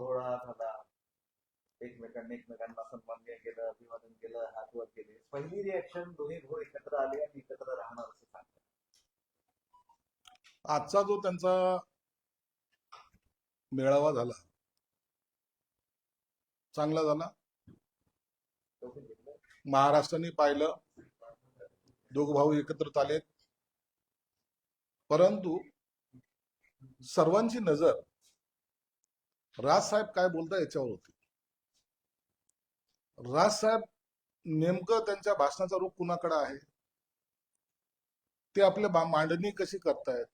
सोहळा झाला. एकमेकांनी एकमेकांना सन्मान्य केलं अभिवादन केलं हात वर केले. पहिली रिॲक्शन दोन्ही भाऊ एकत्र आले आणि एकत्र राहणार असं सांगतात. आजचा जो त्यांचा मेळावा झाला चांगला झाला. महाराष्ट्राने पाहिलं. दोघ भाऊ एकत्रित आलेत. परंतु सर्वांची नजर राजसाहेब काय बोलता याच्यावर होती राजसाहेब नेमकं त्यांच्या भाषणाचा रूप कुणाकडे आहे? ते आपले मांडणी कशी करतायत?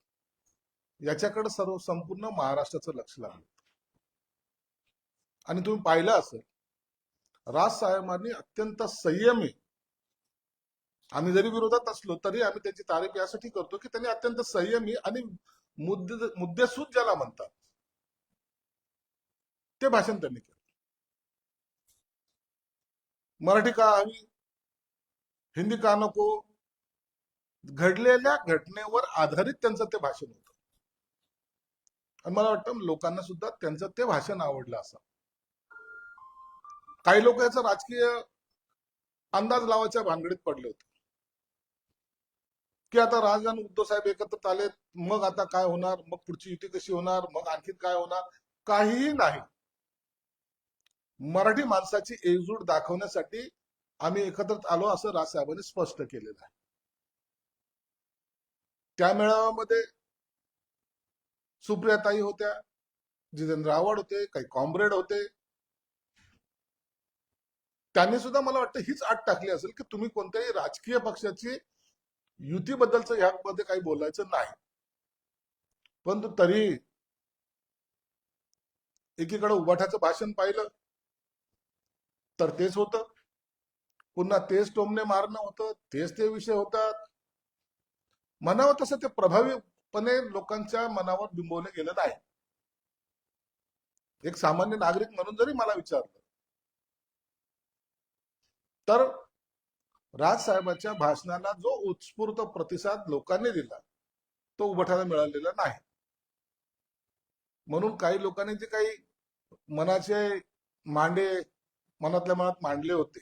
याच्याकडे सर्व संपूर्ण महाराष्ट्राचं लक्ष लागलं. आणि तुम्ही पाहिलं असेल राजसाहेबांनी अत्यंत संयमी आम्ही जरी विरोधात असलो तरी आम्ही त्याची तारीफ यासाठी करतो की त्यांनी अत्यंत संयमी आणि मुद्दे मुद्देसूद ज्याला म्हणतात ते भाषण त्यांनी केलं. मराठी का हवी? हिंदी का नको? घडलेल्या घटनेवर आधारित त्यांचं ते भाषण होतं. आणि मला वाटतं लोकांना सुद्धा त्यांचं ते भाषण आवडलं असं. काही लोक याचा राजकीय अंदाज लावायच्या भानगडीत पडले होते. की आता राज आणि उद्धव साहेब एकत्र आलेत मग आता काय होणार? मग पुढची युती कशी होणार? मग आणखी काय होणार? काहीही नाही. मराठी माणसाची एकजूट दाखवण्यासाठी आम्ही एकत्रित आलो असं राजसाहेबांनी स्पष्ट केलेलं आहे. त्या मेळाव्यामध्ये सुप्रियाताई होत्या जितेंद्र आव्हाड होते काही कॉम्रेड होते. त्यांनी सुद्धा मला वाटतं हीच आट टाकली असेल की तुम्ही कोणत्याही राजकीय पक्षाची युतीबद्दलचं यामध्ये काही बोलायचं नाही. परंतु तरी एकीकडे उभाठ्याचं भाषण पाहिलं तर तेच होतं. पुन्हा तेच टोमणे मारणं होतं तेच ते विषय होतात. म्हणावं तसं ते प्रभावीपणे लोकांच्या मनावर बिंबवलं गेलं नाही एक सामान्य नागरिक म्हणून जरी मला विचारलं. तर राजसाहेबांच्या भाषणाला जो उत्स्फूर्त प्रतिसाद लोकांनी दिला तो उभटायला मिळालेला नाही. म्हणून काही लोकांनी जे काही मनाचे मांडे मनातल्या मनात मांडले होते.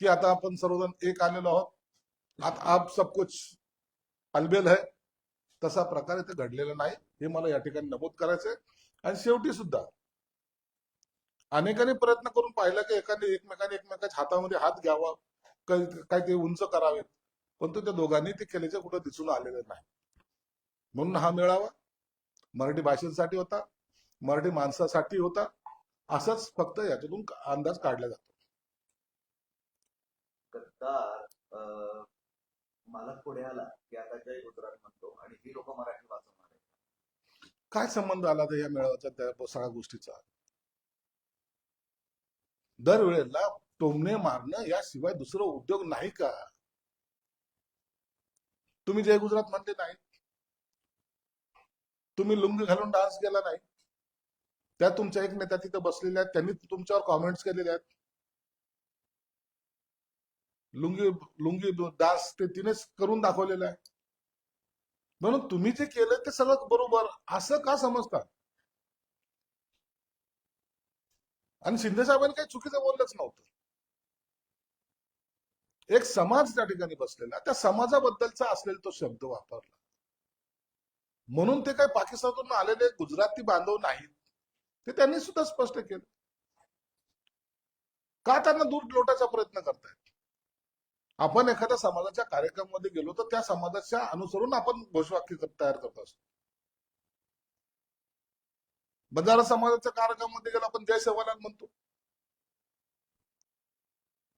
की आता आपण सर्वजण एक आलेलो आहोत. आता आप सब कुछ अलबेल है. तसा प्रकार इथे घडलेला नाही. हे मला या ठिकाणी नमूद करायचंय. आणि शेवटी सुद्धा अनेकांनी प्रयत्न करून पाहिला की एकाने एकमेकाने एकमेकाच्या हातामध्ये हात घ्यावा. काही ते उंच करावेत. परंतु त्या दोघांनी ते केल्याचं कुठं दिसून आलेलं नाही. म्हणून हा मेळावा मराठी भाषेसाठी होता. मराठी माणसासाठी होता. असंच फक्त याच्यातून अंदाज काढला जातो. गद्दार अं, मालक पुढे आला की आता जय गुजरात म्हणतो आणि ही लोक मराठी वाचवणार काय संबंध आला तर या मेळाव्याचा त्या सगळ्या गोष्टीचा? दरवेळेला टोमणे मारणं याशिवाय दुसरं उद्योग नाही का? तुम्ही जय गुजरात म्हणले नाही. तुम्ही लुंगी घालून डान्स केला नाही. त्या तुमच्या एक नेत्या तिथे बसलेल्या आहेत. त्यांनी तुमच्यावर कॉमेंट्स केलेले आहेत. लुंगी लुंगी दास ते तिनेच करून दाखवलेलं आहे. म्हणून तुम्ही जे केलं ते सगळं बरोबर. असं का समजता? आणि शिंदे साहेबांनी काही चुकीचं बोललंच नव्हतं. एक समाज त्या ठिकाणी बसलेला. त्या समाजाबद्दलचा असलेला तो शब्द वापरला. म्हणून ते काही पाकिस्तानातून आलेले गुजराती बांधव नाहीत. ते त्यांनी सुद्धा स्पष्ट केलं. का त्यांना दूर लोटायचा प्रयत्न करतायत? आपण एखाद्या समाजाच्या कार्यक्रमामध्ये गेलो तर त्या समाजाच्या अनुसरून आपण घोषवाक्य तयार करत असतो. बंजारा समाजाच्या कार्यक्रमामध्ये गेलो आपण जय सेवालाल म्हणतो.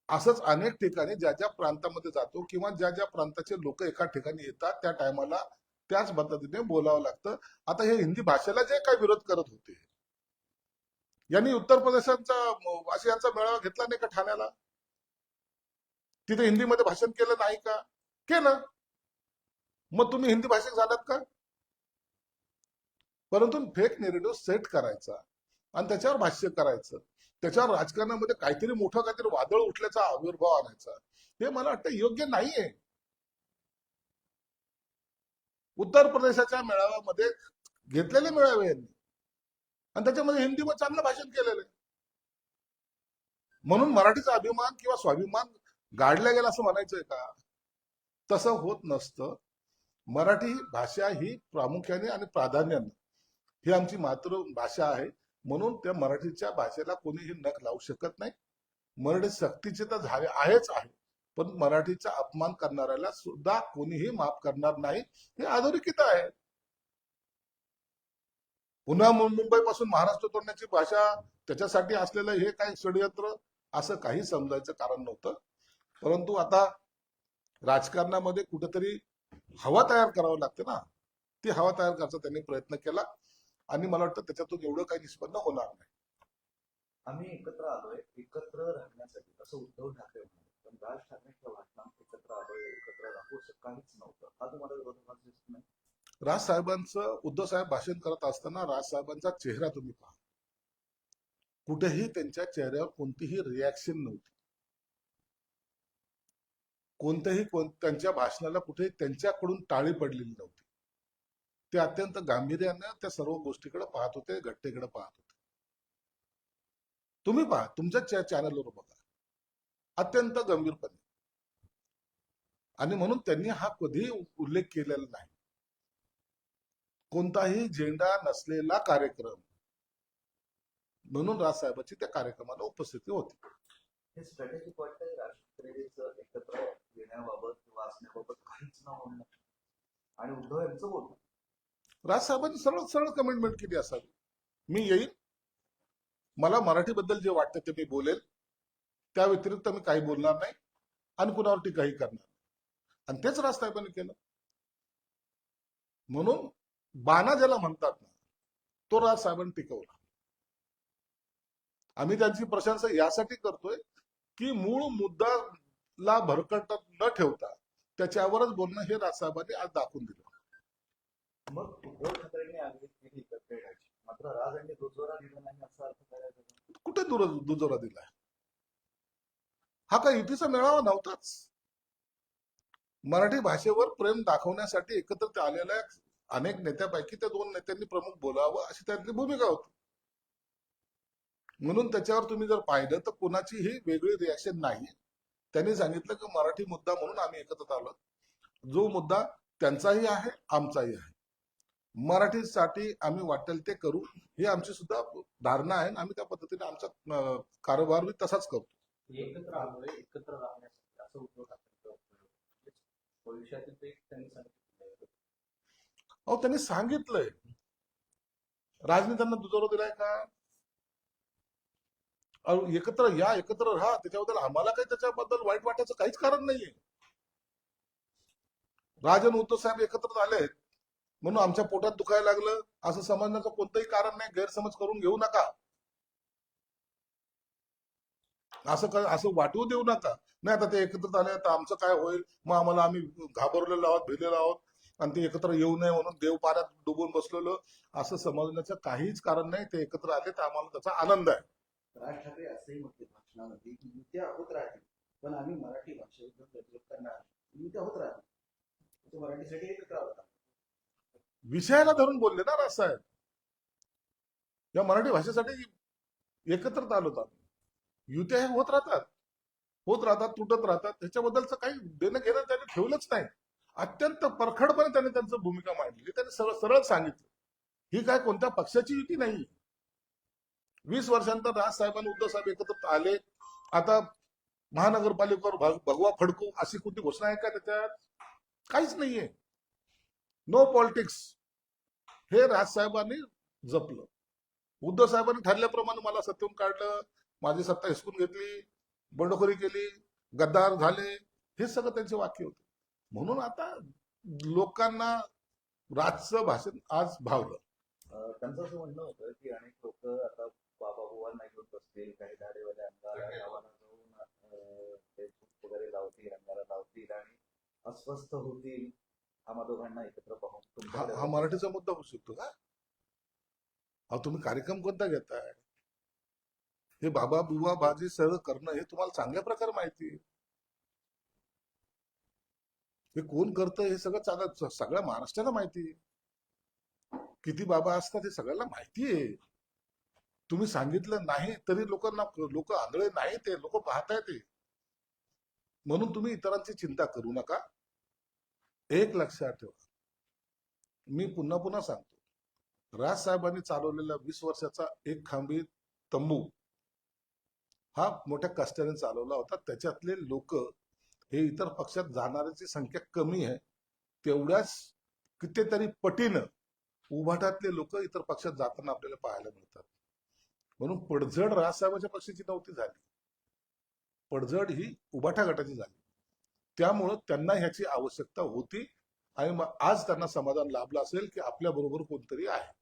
असंच अनेक ठिकाणी ज्या ज्या प्रांतामध्ये जातो किंवा ज्या ज्या प्रांताचे लोक एका ठिकाणी येतात त्या टायमाला त्याच पद्धतीने बोलावं लागतं. आता हे हिंदी भाषेला जे काही विरोध करत होते यांनी उत्तर प्रदेशांचा वासियांचा मेळावा घेतला नाही का ठाण्याला? तिथे हिंदीमध्ये भाषण केलं नाही का? केलं मग तुम्ही हिंदी भाषिक झालात का? परंतु फेक नेरेटिव्ह सेट करायचा आणि त्याच्यावर भाष्य करायचं. त्याच्यावर राजकारणामध्ये काहीतरी मोठं काहीतरी वादळ उठल्याचा आविर्भाव आणायचा. हे मला वाटतं योग्य नाहीये. उत्तर प्रदेशाच्या मेळाव्यामध्ये घेतलेले मेळावे यांनी. आणि त्याच्यामध्ये हिंदीमध्ये चांगलं भाषण केलेलं आहे. म्हणून मराठीचा अभिमान किंवा स्वाभिमान गाडला गेला असं म्हणायचंय का? तसं होत नसतं. मराठी भाषा ही प्रामुख्याने आणि प्राधान्याने ही आमची मातृभाषा आहे. म्हणून त्या मराठीच्या भाषेला कोणीही नख लावू शकत नाही. मराठी सक्तीचे तर झाले आहेच आहे. पण मराठीचा अपमान करणाऱ्याला सुद्धा कोणीही माफ करणार नाही. हे अधोरेखित आहे. पुन्हा मुंबई पासून महाराष्ट्र तोडण्याची भाषा त्याच्यासाठी असलेलं हे काही षडयंत्र असं काही समजायचं कारण नव्हतं. परंतु आता राजकारणामध्ये कुठेतरी हवा तयार करावं लागते ना. ती हवा तयार करायचा त्यांनी प्रयत्न केला आणि मला वाटतं त्याच्यातून एवढं काही निष्पन्न होणार नाही. आम्ही एकत्र आलोय. एकत्र राहण्यासाठी असं उद्धव ठाकरे म्हणाले पण राज ठाकरेंच्या भाषणात एकत्र आलोय एकत्र राहू असं काहीच नव्हतं. हा तुम्हाला विरोधाभास दिसत नाही? राज साहेबांचं उद्धव साहेब भाषण करत असताना राज साहेबांचा चेहरा तुम्ही पहा. कुठेही त्यांच्या चेहऱ्यावर कोणतीही रिॲक्शन नव्हती. कोणत्याही कोण- त्यांच्या भाषणाला कुठेही त्यांच्याकडून टाळी पडलेली नव्हती. ते अत्यंत गांभीर्यानं त्या सर्व गोष्टीकडे पाहत होते घटनेकडे पाहत होते. तुम्ही पहा तुमच्या च्या- चॅनलवर बघा. अत्यंत गंभीरपणे. आणि म्हणून त्यांनी हा कधीही उल्लेख केलेला नाही. कोणताही झेंडा नसलेला कार्यक्रम. म्हणून राजसाहेबांची त्या कार्यक्रमाला उपस्थिती होती. हे राज ठाकरेंचं एकत्र येण्याबाबत किंवा असण्याबाबत काहीच न म्हणणं आणि उद्धव यांचं बोलणं. राजसाहेबांनी सरळ सरळ कमेंटमेंट केली असावी. मी येईन. मला मराठीबद्दल जे वाटतं ते मी बोलेल. त्या व्यतिरिक्त मी काही बोलणार नाही. आणि कुणावर टीकाही करणार नाही. आणि तेच राजसाहेबांनी केलं. म्हणून बाणा ज्याला म्हणतात ना तो राजसाहेबांनी टिकवला. आम्ही त्यांची प्रशंसा यासाठी करतोय की मूळ मुद्दाला भरकटत न ठेवता त्याच्यावरच बोलणं हे राजसाहेबांनी आज दाखवून दिलं. मग उद्धव ठाकरेंनी मात्र राज दुजोरा दिला नाही असा अर्थ करायचा कुठे दुर दुजोरा दिलाय? हा काय युतीचा मेळावा नव्हताच. मराठी भाषेवर प्रेम दाखवण्यासाठी एकत्र आलेल्या अनेक नेत्यापैकी त्या दोन नेत्यांनी प्रमुख बोलावं अशी त्यांची भूमिका होती. म्हणून त्याच्यावर तुम्ही जर पाहिलं तर कोणाची ही वेगळी रिॲक्शन नाही. त्यांनी सांगितलं की मराठी मुद्दा म्हणून आम्ही एकत्र आलो. जो मुद्दा त्यांचाही आहे आमचाही आहे. मराठीसाठी आम्ही वाटेल ते करू ही आमची सुद्धा धारणा आहे आणि आम्ही त्या पद्धतीने आमचा कारोबार कारभार बी तसाच करतो. म्हणजे एकत्र एकत्र राहण्यासाठी असं उद्धव म्हणजे भविष्यातील अहो त्यांनी सांगितलंय. राजनी त्यांना दुजोरा दिलाय का? एकत्र या एकत्र राहा. त्याच्याबद्दल आम्हाला काही त्याच्याबद्दल वाईट वाटायचं काहीच कारण नाहीये. राजन उद्धव साहेब एकत्र झालेत म्हणून आमच्या पोटात दुखायला लागलं. असं समजण्याचं कोणतंही कारण नाही. गैरसमज करून घेऊ नका. असं असं वाटू देऊ नका. नाही आता ते एकत्र झाले तर आमचं काय होईल? मग आम्हाला आम्ही घाबरलेलो आहोत भिलेलो आहोत. आणि ते एकत्र येऊ नये म्हणून देव पाण्यात डुबून बसलेलो. असं समजण्याचं काहीच कारण नाही ते एकत्र आले तर आम्हाला त्याचा आनंद आहे. राज ठाकरे असंही म्हटले भाषणामध्ये की युत्या होत राहतील पण आम्ही मराठी भाषेबद्दल करणार युत्या होत राहतील. मराठीसाठी एकत्र होता विषयाला धरून बोलले ना राजसाहेब या मराठी भाषेसाठी एकत्र आलो आम्ही. युत्या हे होत राहतात. होत राहतात तुटत राहतात. त्याच्याबद्दलचं काही देणं घेणं त्यांनी ठेवलंच नाही. अत्यंत परखडपणे त्यांनी त्यांचं भूमिका मांडली. त्यांनी सरळ सरळ सांगितलं ही काय कोणत्या पक्षाची युती नाही वीस वर्षांतर राजसाहेबांनी उद्धव साहेब एकत्र आले. आता महानगरपालिकेवर भगवा फडकू अशी कोणती घोषणा आहे का त्याच्यात? काहीच नाहीये. नो पॉलिटिक्स हे राजसाहेबांनी जपलं. उद्धव साहेबांनी ठरल्याप्रमाणे मला सत्तेहून काढलं. माझी सत्ता हिसकून घेतली बंडखोरी केली गद्दार झाले. हे सगळं त्यांचे वाक्य होते. म्हणून आता लोकांना राजचं भाषण आज भावलं. त्यांचं असं म्हणणं होतं की अनेक लोक आता बाबा बुवांना घेऊन बसतील काही धारेवाल्या अंगाला गावाला जाऊन ते धूप वगैरे लावतील अंगाला लावतील आणि अस्वस्थ होतील आम्हा दोघांना एकत्र पाहून हा हा मराठीचा मुद्दा होऊ शकतो का? अहो तुम्ही कार्यक्रम कोणता घेताय? हे बाबा बुवा बाजी सगळं करणं हे तुम्हाला चांगल्या प्रकारे माहिती आहे. हे कोण करतं हे सगळं चालत सगळ्या महाराष्ट्राला माहिती आहे. किती बाबा असतात हे सगळ्यांना माहिती आहे. तुम्ही सांगितलं नाही तरी लोकांना लोक आंधळे नाही ते लोक पाहताय ते. म्हणून तुम्ही इतरांची चिंता करू नका. एक लक्षात ठेवा. मी पुन्हा पुन्हा सांगतो. राज साहेबांनी चालवलेला वीस वर्षाचा एक खांबी तंबू हा मोठ्या कष्टाने चालवला होता. त्याच्यातले लोक हे इतर पक्षात जाणाऱ्याची संख्या कमी आहे तेवढ्याच कितीतरी पटीनं उभाटातले लोक इतर पक्षात जाताना आपल्याला पाहायला मिळतात. म्हणून पडझड राजसाहेबांच्या पक्षाची नव्हती झाली. पडझड ही उभाटा गटाची झाली. त्यामुळं त्यांना ह्याची आवश्यकता होती आणि मग आज त्यांना समाधान लाभलं असेल की आपल्या बरोबर कोणतरी आहे.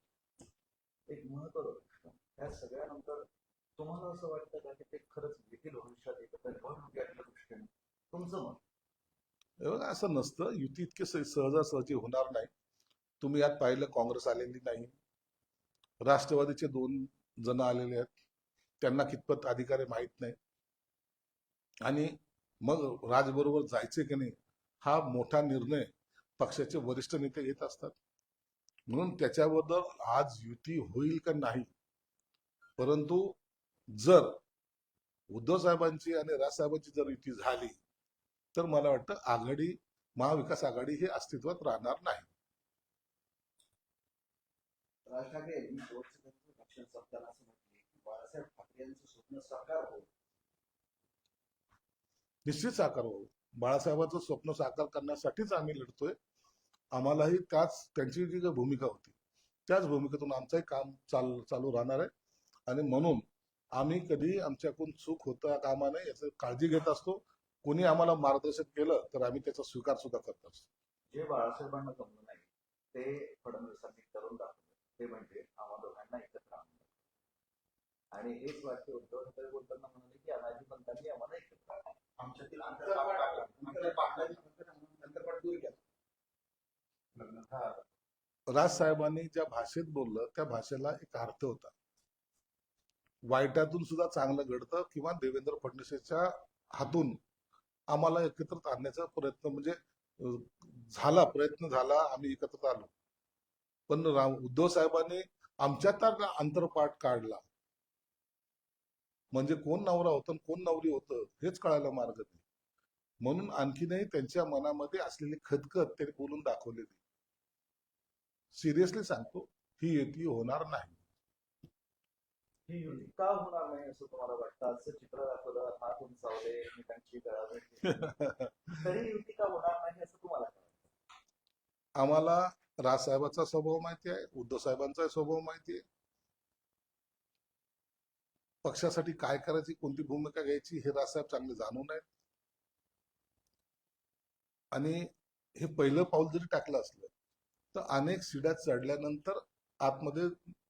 एक महत्त्वाचा प्रश्न या सगळ्यानंतर तुम्हाला असं वाटतं का की ते खरंच देखील भविष्यात एकत्र तुमचं मत? असं नसतं. युती इतके सहजासहजी होणार नाही. तुम्ही यात पाहिलं काँग्रेस आलेली नाही. राष्ट्रवादीचे दोन जण आलेले आहेत. त्यांना कितपत अधिकार माहीत नाही. आणि मग राजबरोबर जायचे की नाही हा मोठा निर्णय पक्षाचे वरिष्ठ नेते घेत असतात. म्हणून त्याच्याबद्दल आज युती होईल का नाही? परंतु जर उद्धव साहेबांची आणि राजसाहेबांची जर युती झाली तर मला वाटतं आघाडी महाविकास आघाडी हे अस्तित्वात राहणार नाही. राज ठाकरे यांनी शेवटचं त्यांचं भाषण संपताना असं म्हटले की बाळासाहेब ठाकरे यांचं स्वप्न साकार हो निश्चित साकार हो बाळासाहेबांचं स्वप्न साकार करण्यासाठीच आम्ही लढतोय. आम्हालाही त्याच त्यांची जी काही भूमिका होती त्याच भूमिकेतून आमचंही काम चाल चालू राहणार आहे. आणि म्हणून आम्ही कधी आमच्याकडून चूक होता कामा नये याची काळजी घेत असतो. कोणी आम्हाला मार्गदर्शन केलं तर आम्ही त्याचा स्वीकार सुद्धा करत असतो जे बाळासाहेबांना जमलं नाही ते फडणवीसांनी करून दाखवलं ते म्हणजे आम्हा दोघांना एकत्र आणलं आणि हेच वाक्य उद्धव ठाकरे बोलताना म्हणाले की अनाजी पंतांनी आम्हाला एकत्र. आमच्यातील अंतरपाठ दूर केला. हा. राजसाहेबांनी ज्या भाषेत बोललं त्या भाषेला एक अर्थ होता वाईटातून सुद्धा चांगलं घडतं किंवा देवेंद्र फडणवीसच्या हातून आम्हाला एकत्रित आणण्याचा प्रयत्न म्हणजे झाला प्रयत्न झाला आम्ही एकत्रित आलो. पण राम उद्धव साहेबांनी आमच्यात अंतरपाठ काढला. म्हणजे कोण नवरा होतं आणि कोण नवरी होतं हेच कळायला मार्ग नाही. म्हणून आणखीनही त्यांच्या मनामध्ये असलेली खतखत त्यांनी बोलून दाखवलेली. सिरियसली सांगतो ही युती होणार नाही. ही का होणार नाही असं तुम्हाला वाटतं? आजचं चित्र दाखवलं हात उंचावले एकमेकांची गळाभेट केली. तरी युती का होणार नाही असं तुम्हाला? आम्हाला राजसाहेबांचा स्वभाव माहिती आहे उद्धव साहेबांचा स्वभाव माहिती आहे. पक्षासाठी काय करायची कोणती भूमिका घ्यायची हे राजसाहेब चांगले जाणून आहेत. आणि हे पहिलं पाऊल जरी टाकलं असलं तर अनेक सिड्या चढल्यानंतर आतमध्ये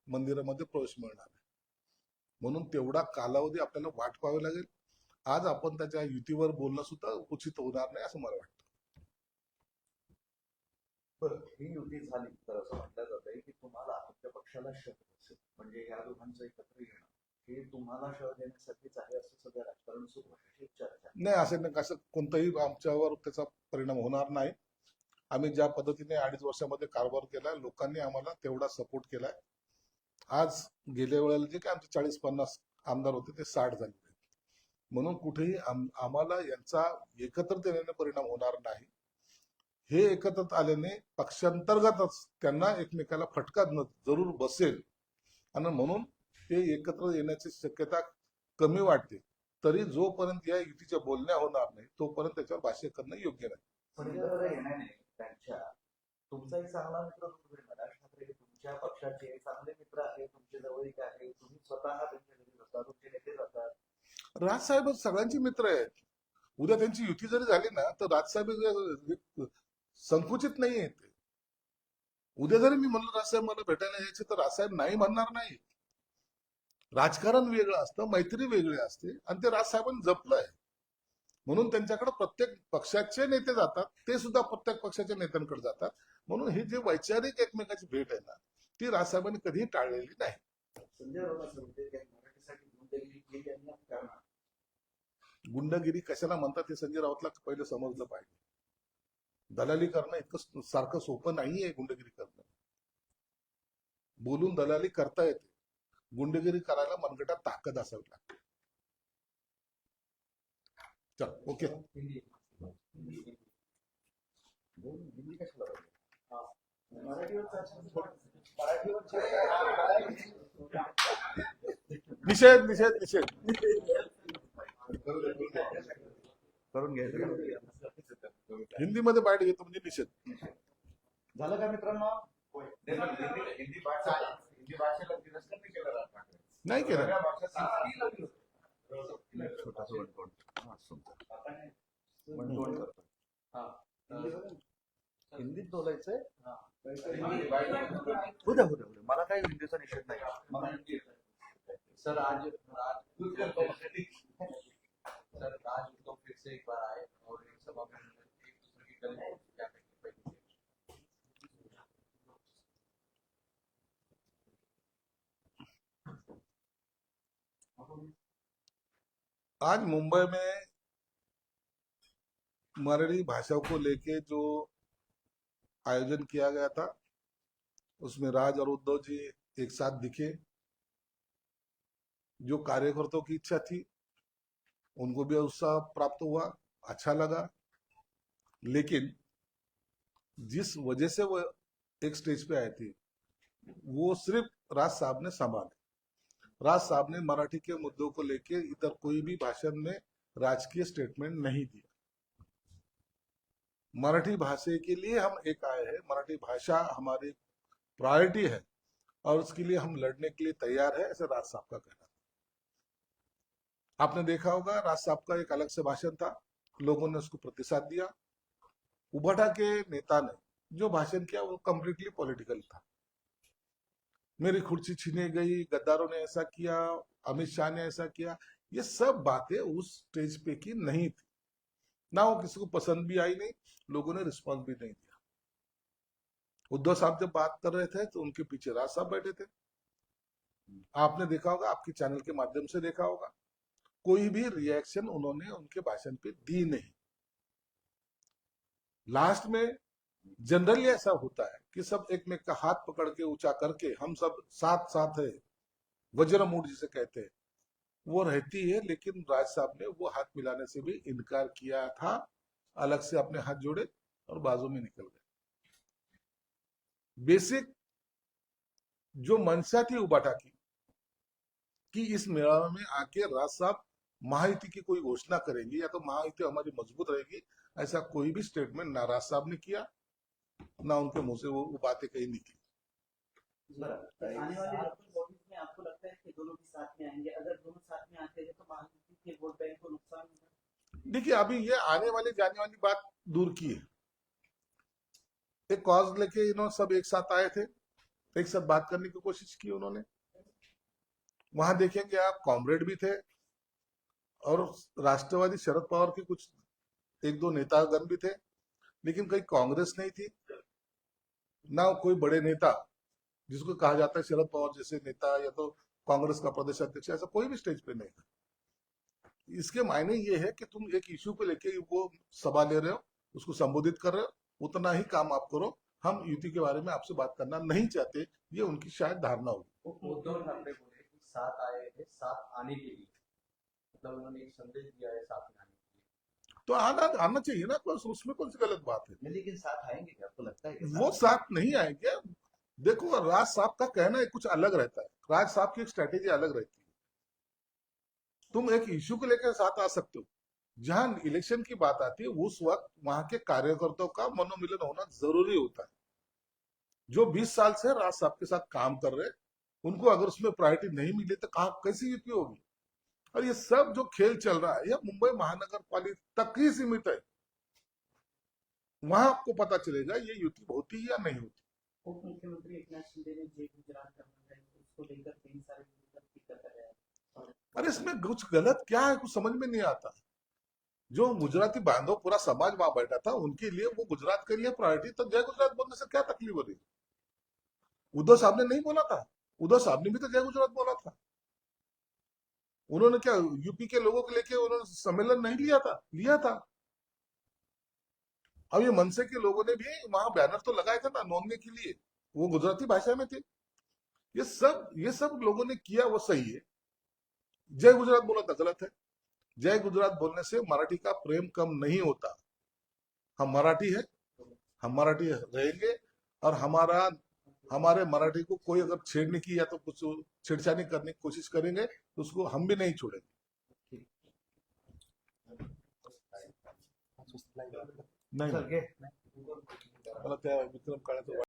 मंदिरामध्ये प्रवेश मिळणार म्हणून तेवढा कालावधी आपल्याला वाट पाहावी लागेल. आज आपण त्याच्या युतीवर बोलणं सुद्धा उचित होणार नाही असं मला वाटतं. ही युती झाली तर असं म्हटलं जातंय की तुम्हाला तुमच्या पक्षाला शह असेल म्हणजे या दोघांचं एकत्र येणं हे तुम्हाला शह देण्यासाठीच आहे असं सगळं राजकारण सुरू आहे चर्चा आहे. नाही असं नाही असं कोणताही आमच्यावर त्याचा परिणाम होणार नाही. आम्ही ज्या पद्धतीने अडीच वर्षामध्ये कारभार केला लोकांनी आम्हाला तेवढा सपोर्ट केलाय. आज गेल्या वेळेला जे काय आमचे चाळीस पन्नास आमदार होते ते साठ झाले म्हणून कुठेही आम्हाला यांचा एकत्रित येण्याने परिणाम होणार नाही. हे एकत्रित आल्याने पक्षांतर्गतच त्यांना एकमेकाला फटका जरूर बसेल. आणि म्हणून ते एकत्र येण्याची शक्यता कमी वाटते. तरी जोपर्यंत या युतीच्या बोलण्या होणार नाही तोपर्यंत त्याच्यावर भाष्य करणं योग्य नाही. तुमचाही तुमचा एक चांगला मित्र तुमच्या पक्षाचे चांगले मित्र आहेत तुमचे जवळीक आहे तुम्ही स्वतः त्यांच्या घरी जाता तुमचे नेते जातात राजसाहेब सगळ्यांचे मित्र आहेत. उद्या त्यांची युती जरी झाली ना तर राजसाहेब हे संकुचित नाही आहेत उद्या जरी मी म्हणलं राजसाहेब मला भेटायला यायचे तर राजसाहेब नाही म्हणणार नाही. राजकारण वेगळं असतं मैत्री वेगळी असते आणि ते राजसाहेबांनी जपलंय. म्हणून त्यांच्याकडे प्रत्येक पक्षाचे नेते जातात ते सुद्धा प्रत्येक पक्षाच्या नेत्यांकडे जातात. म्हणून हे जे वैचारिक एकमेकाची भेट आहे ना ती राजसाहेबांनी कधीही टाळलेली नाही. गुंडगिरी कशाला म्हणतात हे संजय राऊतला पहिलं समजलं पाहिजे. दलाली करणं इतकं सारखं सोपं नाहीये गुंडगिरी करणं. बोलून दलाली करता येते. गुंडगिरी करायला मनगटात ताकद असावी लागते. चल ओके. हिंदी. निषेध निषेध निषेध. करून घ्यायचं हिंदीमध्ये बाईट घेतो म्हणजे निषेध. झालं का मित्रांनो? नाही, पण हिंदी हिंदी भाषा हिंदी भाषेला तिरस्कार नाही केला नाही छोटासा करतो. हिंदीत बोलायचंय. हा. होऊ द्या होऊ द्या मला काही हिंदीचा निषेध नाही. सर आज आज सर आज उद्धव फिर से एक बार आए और एक सभा में एक दूसरे की गले क्या आज मुंबई में मराठी भाषा को लेके जो आयोजन किया गया था। उसमें राज और उद्धव जी एक साथ दिखे। जो कार्यकर्ताओं की इच्छा थी, उनको भी उत्साह प्राप्त हुआ अच्छा लगा। लेकिन जिस वजह से वो एक स्टेज पे आए थे, वो सिर्फ़ राज साहब ने संभाले। राज साहब ने मराठी के मुद्दों को लेके इधर कोई भी भाषण में राजकीय स्टेटमेंट नहीं दिया। मराठी भाषा के लिए हम एक आए हैं। मराठी भाषा हमारी प्रायोरिटी है और उसके लिए हम लड़ने के लिए तैयार है, ऐसा राज साहब का कहना था। आपने देखा होगा, राज साहब का एक अलग से भाषण था। लोगों ने उसको प्रतिसाद दिया। उभटा के नेता ने जो भाषण किया, वो कम्प्लीटली पॉलिटिकल था। मेरी कुर्सी छीने गई, गद्दारों ने ऐसा किया, अमित शाह ने ऐसा किया। ये सब बातें उस स्टेज पे की नहीं थी। ना वो किसी को पसंद भी आई नहीं, लोगों ने रिस्पॉन्स भी नहीं दिया। उद्धव साहब जब बात कर रहे थे तो उनके पीछे राज साहब बैठे थे। आपने देखा होगा, आपके चैनल के माध्यम से देखा होगा। कोई भी रिएक्शन उन्होंने उनके भाषण पे दी नहीं। लास्ट में जनरली ऐसा होता है कि सब एक में का हाथ पकड़ के ऊँचा करके हम सब साथ साथ है। वज्र मूड जिसे कहते हैं। वो रहती है लेकिन राज साहब ने वो हाथ मिलाने से भी इनकार किया था। अलग से अपने हाथ जोड़े और बाजू में निकल गए। बेसिक जो मंशा थी उबाटा की कि इस मेला में आके राज साहब महायुति की कोई घोषणा करेंगे या तो महायुति हमारी मज़बूत रहेगी ऐसा कोई भी स्टेटमेंट ना राज साहब ने किया ना उनके मुँह से वो, वो बातें कहीं निकली। आपको लगता है कि दोनों भी साथ में आएँगे? अगर दोनों साथ में आते हैं तो महायुति के वोट बैंक को नुकसान होगा। देखिए, अभी ये आने वाली, जाने वाली बात दूर की है। एक कॉज लेके इन्होंने सब एक साथ आए थे। एक साथ बात करने की कोशिश की उन्होंने। वहाँ देखेंगे आप, कॉमरेड भी थे और राष्ट्रवादी शरद पवार के कुछ, एक दो नेतागण भी थे। लेकिन कहीं कांग्रेस नहीं थी। ना कोई बड़े नेता जिसको कहा जाता है शरद पवार जैसे नेता या तो कांग्रेस का प्रदेश अध्यक्ष ऐसा कोई भी स्टेज पे नहीं था इसके मायने ये है कि तुम एक इश्यू पे लेके वो सभा ले रहे हो उसको संबोधित कर रहे हो उतना ही काम आप करो। हम युति के बारे में आपसे बात करना नहीं चाहते ये उनकी शायद धारणा होगी। उद्धव ठाकरे बोले कि साथ आए हैं साथ आने के लिए। मतलब उन्होंने एक संदेश दिया है साथ आने के लिए। तो आना आना चाहिए ना उसमें कौन सी गलत बात है? लेकिन साथ आएँगे क्या? आपको लगता है वो साथ नहीं आएँगे? देखो, राज साहब का कहना कुछ अलग रहता है। राज साहब की एक स्ट्रेटेजी अलग रहती है। तुम एक इश्यू को लेकर साथ आ सकते हो। जहाँ इलेक्शन की बात आती है, उस वक्त वहाँ के कार्यकर्ताओं का मनोमिलन होना ज़रूरी होता है। जो 20 साल से राज साहब के साथ काम कर रहे उनको अगर उसमें प्रायोरिटी नहीं मिली तो कहा, कैसी युति होगी? और ये सब जो खेल चल रहा है, यह मुंबई महानगर पालिका तक ही सीमित है। वहाँ आपको पता चलेगा, ये युति होती है या नहीं होती। उप मुख्यमंत्री एक नाथ शिंदे ने जय गुजरात का मंत्र है, उसको लेकर कई सारे हैं। अरे इसमें कुछ गलत क्या है, कुछ समझ में नहीं आता। जो गुजराती बांधव पूरा समाज वहाँ बैठा था, उनके लिए वो गुजरात के लिए प्रायोरिटी तो जय गुजरात बोलने से क्या तकलीफ़ हो रही? उद्धव साहब ने नहीं बोला था। उद्धव साहब ने भी तो जय गुजरात बोला था। उन्होंने क्या, यूपी के लोगों को लेके उन्होंने सम्मेलन नहीं लिया था? लिया था। अब ये मनसे के लोगों ने भी वहाँ बैनर तो लगाए थे ना नोंदने के लिए। वो गुजराती भाषा में थे। ये सब ये सब लोगों ने किया वो सही है। जय गुजरात बोला था गलत है। जय गुजरात बोलने से मराठी का प्रेम कम नहीं होता। हम मराठी है, हम मराठी रहेंगे और हमारा, हमारे मराठी को कोई अगर छेड़ने की या तो कुछ छेड़छाड़ी करने की कोशिश करेंगे तो उसको हम भी नहीं छोड़ेंगे। नाही मला त्या विक्रम काळाचं